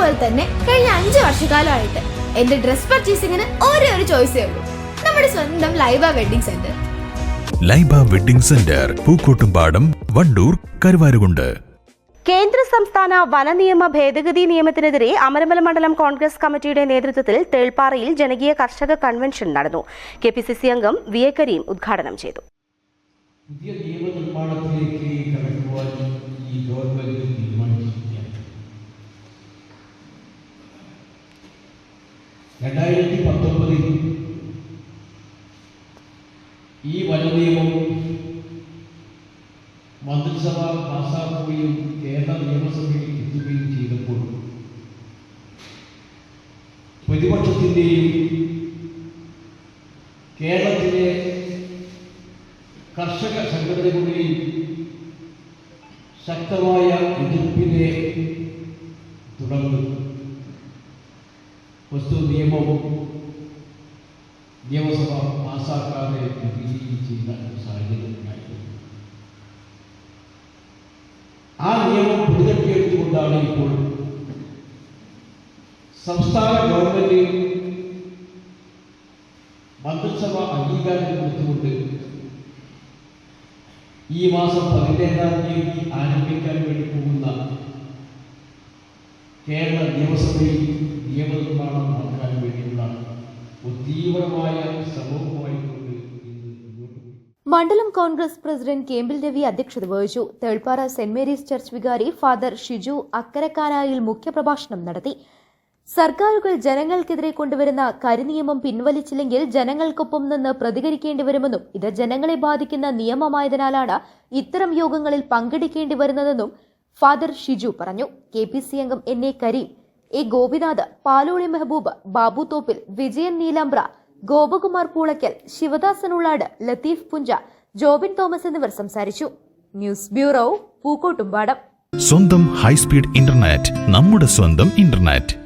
പോലെ തന്നെ കഴിഞ്ഞ അഞ്ച് വർഷക്കാലമായിട്ട് എന്റെ ഡ്രസ് പർച്ചേസിങ്ങിന് ഒരേ ഒരു ചോയ്സേ ഉള്ളൂ. നമ്മുടെ സ്വന്തം Laiba wedding centre Laiba wedding centre Pookkottumpadam Wandoor Karuvarakundu. കേന്ദ്ര സംസ്ഥാന വനനിയമ ഭേദഗതി നിയമത്തിനെതിരെ അമരമല മണ്ഡലം കോൺഗ്രസ് കമ്മിറ്റിയുടെ നേതൃത്വത്തിൽ തേൾപ്പാറയിൽ ജനകീയ കർഷക കൺവെൻഷൻ നടന്നു. കെ പി സി സി അംഗം വി എ കരീം ഉദ്ഘാടനം ചെയ്തു. പുതിയ നിയമനിർമ്മാണത്തിലേക്ക് കടക്കുവാൻ ഈ ഗവൺമെന്റ് രണ്ടായിരത്തി പത്തൊമ്പതിൽ ഈ വനനിയമം മന്ത്രിസഭ പാസാക്കുകയും കേരള നിയമസഭയിൽ എത്തുകയും ചെയ്തപ്പോൾ പ്രതിപക്ഷത്തിന്റെയും കേരളത്തിലെ കർഷക സംഘടനകളുടെയും ശക്തമായ എതിർപ്പിനെ തുടർന്ന് വസ്തു നിയമവും നിയമസഭ പാസാക്കാതെ ചെയ്ത ഒരു സാഹചര്യം ഉണ്ടായിരുന്നു ആ നിയമം പിടിതട്ടിയെടുത്തുകൊണ്ടാണ് ഇപ്പോൾ സംസ്ഥാന ഗവൺമെന്റ് മന്ത്രിസഭ അംഗീകാരം കൊടുത്തുകൊണ്ട് ഈ മാസം പതിനേഴാം തീയതി ആരംഭിക്കാൻ വേണ്ടി പോകുന്ന. കേരള നിയമസഭയിൽ നിയമനിർമ്മാണം നടക്കാൻ വേണ്ടിയുള്ള തീവ്രമായ സമൂഹമായി മണ്ഡലം കോൺഗ്രസ് പ്രസിഡന്റ് കേമ്പിൽ രവി അധ്യക്ഷത വഹിച്ചു. തേൾപ്പാറ സെന്റ് മേരീസ് ചർച്ച് വികാരി ഫാദർ ഷിജു അക്കരക്കാനായിൽ മുഖ്യപ്രഭാഷണം നടത്തി. സർക്കാരുകൾ ജനങ്ങൾക്കെതിരെ കൊണ്ടുവരുന്ന കരിനിയമം പിൻവലിച്ചില്ലെങ്കിൽ ജനങ്ങൾക്കൊപ്പം നിന്ന് പ്രതികരിക്കേണ്ടി വരുമെന്നും ഇത് ജനങ്ങളെ ബാധിക്കുന്ന നിയമമായതിനാലാണ് ഇത്തരം യോഗങ്ങളിൽ പങ്കെടുക്കേണ്ടി വരുന്നതെന്നും ഫാദർ ഷിജു പറഞ്ഞു. കെ പി സി അംഗം N A Kareem A Gopinath Paloli Mehaboob Babu Thoppil Vijayan Neelambra Gopakumar Poolakkal Sivadasan Ullad Latheef Puncha Jobin Thomas എന്നിവർ സംസാരിച്ചു. News bureau Pookkottumpadam. സ്വന്തം ഹൈസ്പീഡ് ഇന്റർനെറ്റ് നമ്മുടെ സ്വന്തം ഇന്റർനെറ്റ്.